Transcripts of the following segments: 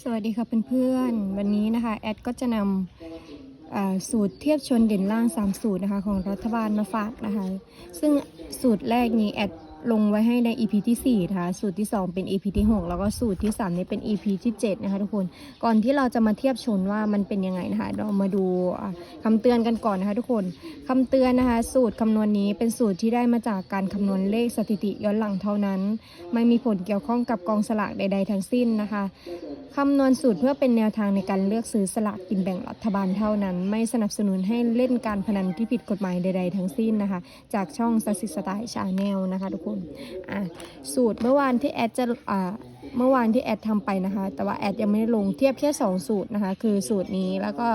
สวัสดีค่ะเพื่อนๆ วันนี้นะคะ แอดก็จะนำสูตรเทียบชนเด่นล่าง 3 สูตรนะคะของรัฐบาลมาฝากนะคะ ซึ่งสูตรแรกนี้แอดลงไว้ให้ใน EP ที่ 4 นะคะ สูตรที่ 2 เป็น EP ที่ 6 แล้วก็สูตรที่ 3 นี้เป็น EP ที่ 7 นะคะทุกคน ก่อนที่เราจะมาเทียบชนว่ามันเป็นยังไงนะคะ เรามาดูอ่าคำเตือนกันก่อนนะคะทุกคนคำเตือนนะคะ สูตรคำนวณนี้เป็นสูตรที่ได้มาจากการคำนวณเลขสถิติย้อนหลังเท่านั้น ไม่มีผลเกี่ยวข้องกับกองสลากใด ๆ ทั้งสิ้นนะคะ คำนวณสูตรเพื่อเป็นแนวทางในการเลือกซื้อสลากกินแบ่งรัฐบาลเท่านั้น ไม่สนับสนุนให้เล่นการพนันที่ผิดกฎหมายใด ๆ ทั้งสิ้นนะคะ จากช่องสัสิสไตล์ชาแนลนะคะทุกคนอะสูตรเมื่อวานที่แอดจะอ่าเมื่อวานที่แอดทำไปนะคะ แต่ว่าแอดยังไม่ได้ลงเทียบแค่ 2 สูตรนะคะ คือสูตรนี้แล้วก็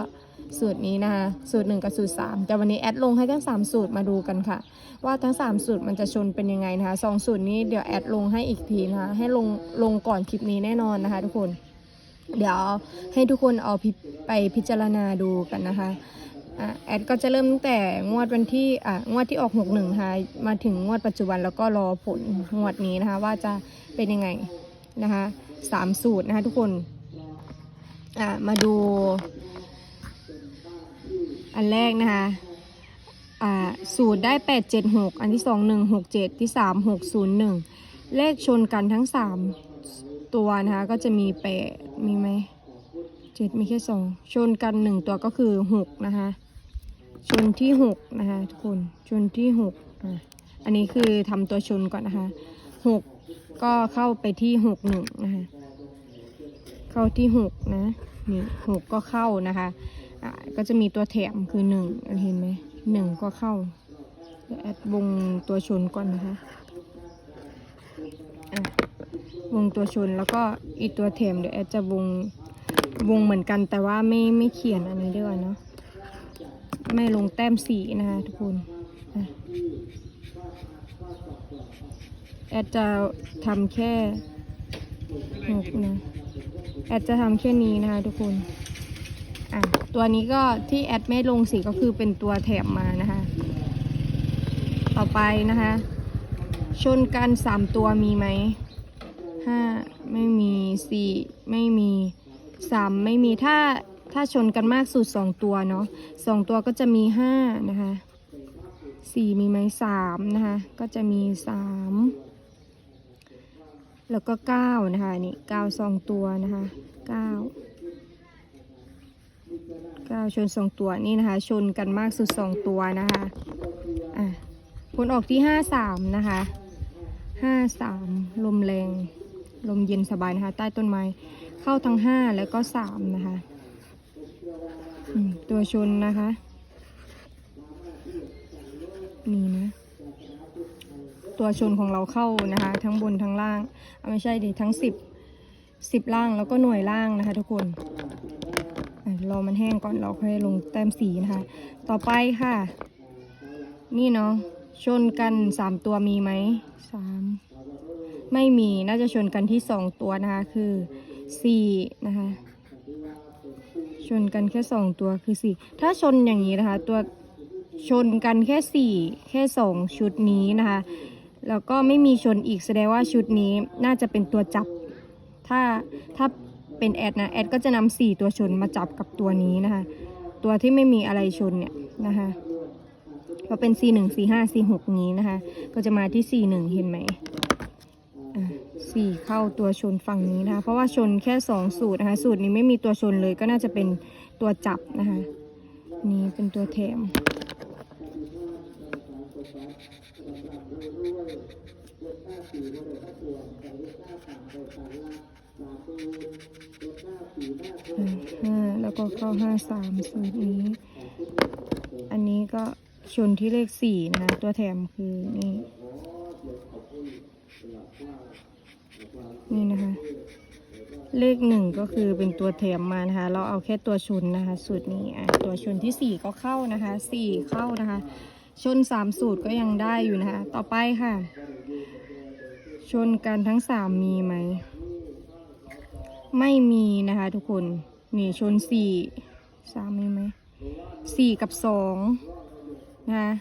สูตรนี้นะคะสูตร 1 กับสูตร 3 แต่วันนี้แอดลงให้ทั้ง 3 สูตรมาดูกันค่ะ ว่าทั้ง 3 สูตรมันจะชนเป็นยังไงนะคะสองสูตรนี้เดี๋ยวแอดลงให้อีกทีนะคะให้ลงลงก่อนคลิปนี้แน่นอนนะคะทุกคน เดี๋ยวให้ทุกคนเอาไปพิจารณาดูกันนะคะอะแอดก็จะเริ่มตั้งแต่งวดวันที่อะงวดที่ออก61ค่ะมาถึงงวดปัจจุบันแล้วก็รอผลงวดนี้นะคะ ว่าจะเป็นยังไงนะคะสามสูตรนะคะทุกคนอะมาดู อันแรกนะคะอ่าสูตรได้ 876 อันที่ 2 167 ที่ 3 601 เลขชนกันทั้ง 3 ตัวนะคะ ก็จะมีแปดมีไหมเจ็ดมีแค่สองชนกันหนึ่งตัวก็คือหกนะคะ ชนที่หกนะคะทุกคนชนที่หกอะอันนี้คือทำตัวชนก่อนนะคะหกก็เข้าไปที่หกหนึ่งนะคะเข้าที่หกนะนี่หกก็เข้านะคะอะก็จะมีตัวแถมคือหนึ่งเห็นไหมหนึ่งก็เข้าแอดวงตัวชนก่อนนะคะอะ วงตัวชนแล้วก็อีกตัวแถมเดี๋ยวแอดจะวงวงเหมือนกันแต่ว่าไม่ไม่เขียนอันนี้ด้วยเนาะไม่ลงแต้มสีนะคะทุกคนแอดจะทำแค่หกนะแอดจะทำแค่นี้นะคะทุกคนอะตัวนี้ก็ที่แอดไม่ลงสีก็คือเป็นตัวแถมมานะคะ ต่อไปนะคะ ชนกันสามตัวมีไหม ห้าไม่มีสี่ไม่มีสามไม่มีถ้าถ้าชนกันมากสุดสองตัวเนาะสองตัวก็จะมีห้านะคะสี่มีไหมสามนะคะ ก็จะมีสามแล้วก็เก้านะคะนี่เก้าสองตัวนะคะเก้าเก้าชนสองตัวนี่นะคะ ชนกันมากสุดสองตัวนะคะอะผลออกที่ห้าสามนะคะห้าสามลมแรง ลมเย็นสบายนะคะ ใต้ต้นไม้ เข้าทั้งห้าแล้วก็สามนะคะ ตัวชนนะคะ นี่นะ ตัวชนของเราเข้านะคะ ทั้งบนทั้งล่างอะไม่ใช่ดิทั้งสิบสิบล่างแล้วก็หน่วยล่างนะคะ ทุกคนรอมันแห้งก่อนเราค่อยลงแต้มสีนะคะ ต่อไปค่ะ นี่เนาะชนกันสามตัวมีไหมสาม ไม่มีน่าจะชนกันที่สองตัวนะคะคือสี่นะคะชนกันแค่สองตัวคือสี่ถ้าชนอย่างนี้นะคะ ตัวชนกันแค่สี่แค่สองชุดนี้นะคะ แล้วก็ไม่มีชนอีกแสดงว่าชุดนี้น่าจะเป็นตัวจับ ถ้าถ้าเป็นแอดนะแอดก็จะนำสี่ตัวชนมาจับกับตัวนี้นะคะ ตัวที่ไม่มีอะไรชนเนี่ยนะคะก็เป็น C 1 C 5 C 6 นี้นะคะ ก็จะมาที่ C 1 เห็นไหม สี่เข้าตัวชนฝั่งนี้นะคะ เพราะว่าชนแค่สองสูตรนะคะ สูตรนี้ไม่มีตัวชนเลยก็น่าจะเป็นตัวจับนะคะ นี่เป็นตัวแถมห้าแล้วก็เข้าห้าสามสูตรนี้ อันนี้ก็ชนที่เลขสี่นะคะ ตัวแถมคือนี่นี่นะคะ เลขหนึ่งก็คือเป็นตัวแถมมานะคะ เราเอาแค่ตัวชนนะคะ สูตรนี้อะตัวชนที่สี่ก็เข้านะคะสี่เข้านะคะ ชนสามสูตรก็ยังได้อยู่นะคะ ต่อไปค่ะ ชนกันทั้งสามมีไหม ไม่มีนะคะ ทุกคน นี่ชนสี่สามมีไหมสี่กับสองนะคะ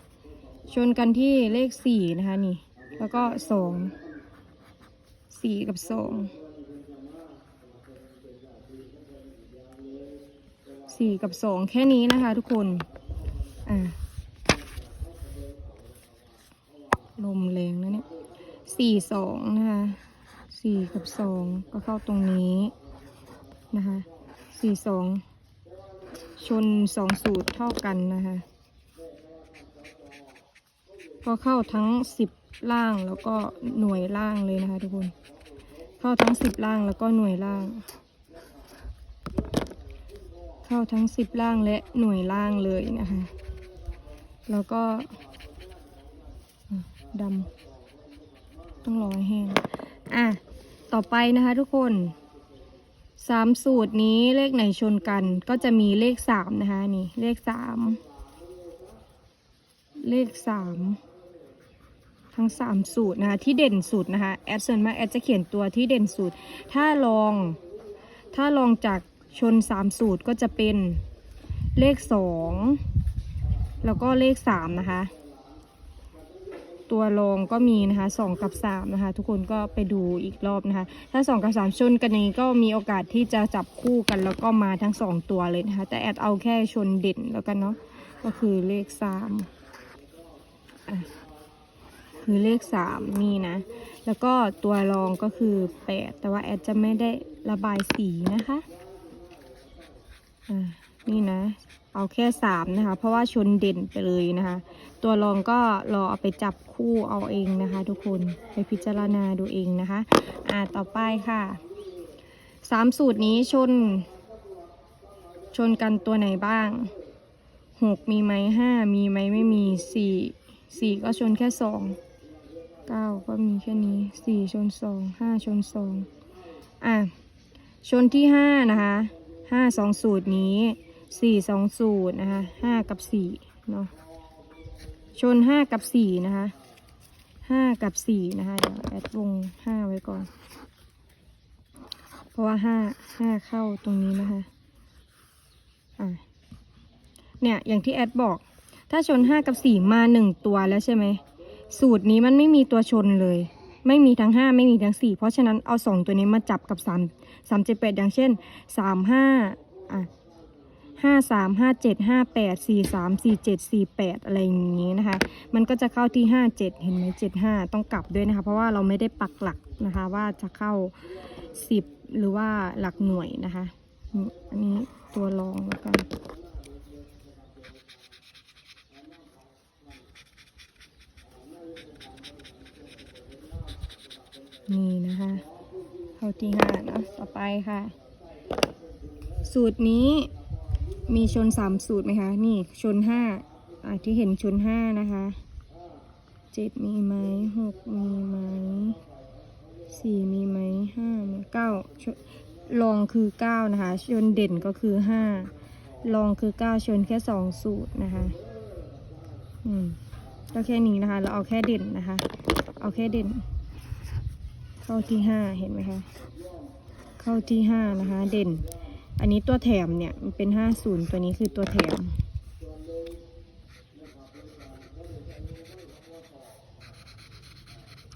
ชนกันที่เลขสี่นะคะนี่ แล้วก็สองสี่กับสอง สี่กับสองแค่นี้นะคะทุกคนอ่าลมแรงนะเนี่ยสี่สองนะคะสี่กับสองก็เข้าตรงนี้นะคะสี่สองชนสองสูตรเท่ากันนะคะก็เข้าทั้งสิบล่างแล้วก็หน่วยล่างเลยนะคะทุกคน เข้าทั้งสิบล่างแล้วก็หน่วยล่าง เข้าทั้งสิบล่างและหน่วยล่างเลยนะคะ แล้วก็ดำต้องรอให้แห้ง อะ ต่อไปนะคะทุกคนสามสูตรนี้เลขไหนชนกันก็จะมีเลขสามนะคะนี่เลขสามเลขสามทั้งสามสูตรนะคะที่เด่นสูตรนะคะแอดส่วนมากแอดจะเขียนตัวที่เด่นสูตรถ้าลองถ้าลองจาก ชนสามสูตรก็จะเป็นเลขสองแล้วก็เลขสามนะคะ ตัวรองก็มีนะคะสองกับสามนะคะ ทุกคนก็ไปดูอีกรอบนะคะ ถ้าสองกับสามชนกันนี้ก็มีโอกาสที่จะจับคู่กันแล้วก็มาทั้งสองตัวเลยนะคะ แต่แอดเอาแค่ชนเด่นแล้วกันเนาะก็คือเลขสามอะคือเลขสามนี่นะ แล้วก็ตัวรองก็คือแปดแต่ว่าแอดจะไม่ได้ระบายสีนะคะ นี่นะ เอาแค่สามนะคะ เพราะว่าชนเด่นไปเลยนะคะ ตัวรองก็รอเอาไปจับคู่เอาเองนะคะ ทุกคนไปพิจารณาดูเองนะคะ อ่าต่อไปค่ะสามสูตรนี้ชน ชนกันตัวไหนบ้างหกมีไหมห้ามีไหมไม่มีสี่สี่ก็ชนแค่สองเก้าก็มีแค่นี้สี่ชนสองห้าชนสองอะชนที่ห้านะคะ ห้าสองสูตรนี้สี่สองสูตรนะคะห้ากับสี่เนาะชนห้ากับสี่นะคะห้ากับสี่นะคะเดี๋ยวแอดวงห้าไว้ก่อน เพราะว่าห้าห้าเข้าตรงนี้นะคะอะเนี่ยอย่างที่แอดบอก ถ้าชนห้ากับสี่มาหนึ่งตัวแล้วใช่ไหมสูตรนี้มันไม่มีตัวชนเลย ไม่มีทั้งห้าไม่มีทั้งสี่เพราะฉะนั้นเอาสองตัวนี้มาจับกับสามสามเจ็ดแปดอย่างเช่นสามห้าอะห้าสามห้าเจ็ดห้าแปดสี่สามสี่เจ็ดสี่แปดอะไรอย่างนี้นะคะ มันก็จะเข้าที่ห้าเจ็ดเห็นไหมเจ็ดห้าต้องกลับด้วยนะคะ เพราะว่าเราไม่ได้ปักหลักนะคะ ว่าจะเข้าสิบหรือว่าหลักหน่วยนะคะ อันนี้ตัวรองแล้วกันนะคะ เข้า ที่ห้านะต่อไปค่ะ สูตรนี้มีชนสามสูตรไหมคะ นี่ชนห้าที่เห็นชนห้านะคะเจ็ดมีไหมหกมีไหมสี่มีไหมห้ามีเก้าชนรองคือเก้านะคะ ชนเด่นก็คือห้ารองคือเก้าชนแค่สองสูตรนะคะ อืมก็แค่นี้นะคะ เราเอาแค่เด่นนะคะ เอาแค่เด่น เข้าที่ห้าเห็นไหมคะเข้าที่ห้านะคะ เด่น อันนี้ตัวแถมเนี่ยมันเป็นห้าศูนย์ตัวนี้คือตัวแถม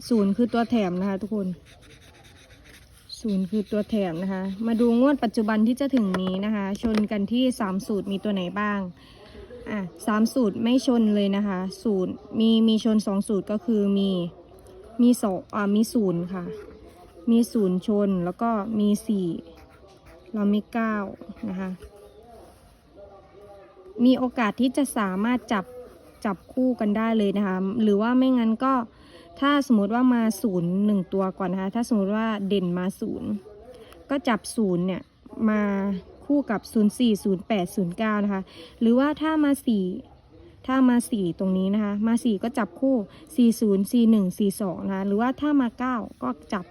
ศูนย์คือตัวแถมนะคะ ทุกคนศูนย์คือตัวแถมนะคะ มาดูงวดปัจจุบันที่จะถึงนี้นะคะ ชนกันที่สามสูตรมีตัวไหนบ้าง อะสามสูตรไม่ชนเลยนะคะศูนย์มีมีชนสองสูตรก็คือมีมีสองอ่ามีศูนย์ค่ะ มีศูนย์ชนแล้วก็มีสี่เรามีเก้านะคะ มีโอกาสที่จะสามารถจับจับคู่กันได้เลยนะคะ หรือว่าไม่งั้นก็ถ้าสมมติว่ามาศูนย์หนึ่งตัวก่อนนะคะ ถ้าสมมติว่าเด่นมาศูนย์ก็จับศูนย์เนี่ยมาคู่กับศูนย์สี่ศูนย์แปดศูนย์เก้านะคะ หรือว่าถ้ามาสี่ถ้ามาสี่ตรงนี้นะคะ มาสี่ก็จับคู่สี่ศูนย์สี่หนึ่งสี่สองนะคะ หรือว่าถ้ามาเก้าก็จับ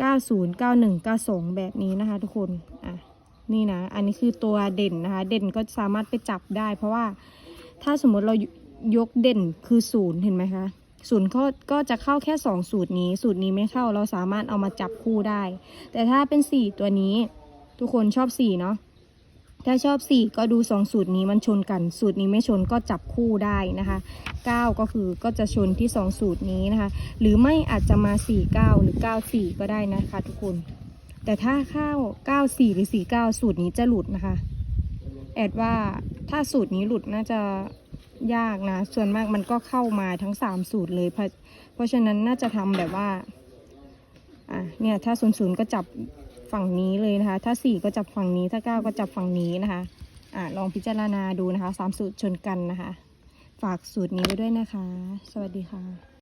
90 91 92 แบบนี้นะคะ ทุกคนอะนี่นะ อันนี้คือตัวเด่นนะคะ เด่นก็สามารถไปจับได้ เพราะว่าถ้าสมมติเรายกเด่นคือศูนย์เห็นไหมคะศูนย์ก็ก็จะเข้าแค่ 2 สูตรนี้ สูตรนี้ไม่เข้าเราสามารถเอามาจับคู่ได้ แต่ถ้าเป็น 4 ตัวนี้ ทุกคนชอบ 4 เนาะ ถ้าชอบ 4 ก็ดู 2 สูตรนี้มันชนกัน สูตรนี้ไม่ชนก็จับคู่ได้นะคะ 9 ก็คือก็จะชนที่ 2 สูตรนี้นะคะ หรือไม่อาจจะมา 4 9 หรือ 9 4 ก็ได้นะคะทุกคน แต่ถ้าเข้า9 4 หรือ 4 9 สูตรนี้จะหลุดนะคะ แอดว่าถ้าสูตรนี้หลุดน่าจะยากนะ ส่วนมากมันก็เข้ามาทั้ง 3 สูตรเลย เพราะเพราะฉะนั้นน่าจะทำแบบว่าอะเนี่ยถ้าศูนย์ศูนย์ก็จับ ฝั่งนี้เลยนะคะ ถ้า 4 ก็จับฝั่งนี้ ถ้า 9 ก็จับฝั่งนี้นะคะอะลองพิจารณาดูนะคะสามสูตรชนกันนะคะ ฝากสูตรนี้ไว้ด้วยนะคะ สวัสดีค่ะ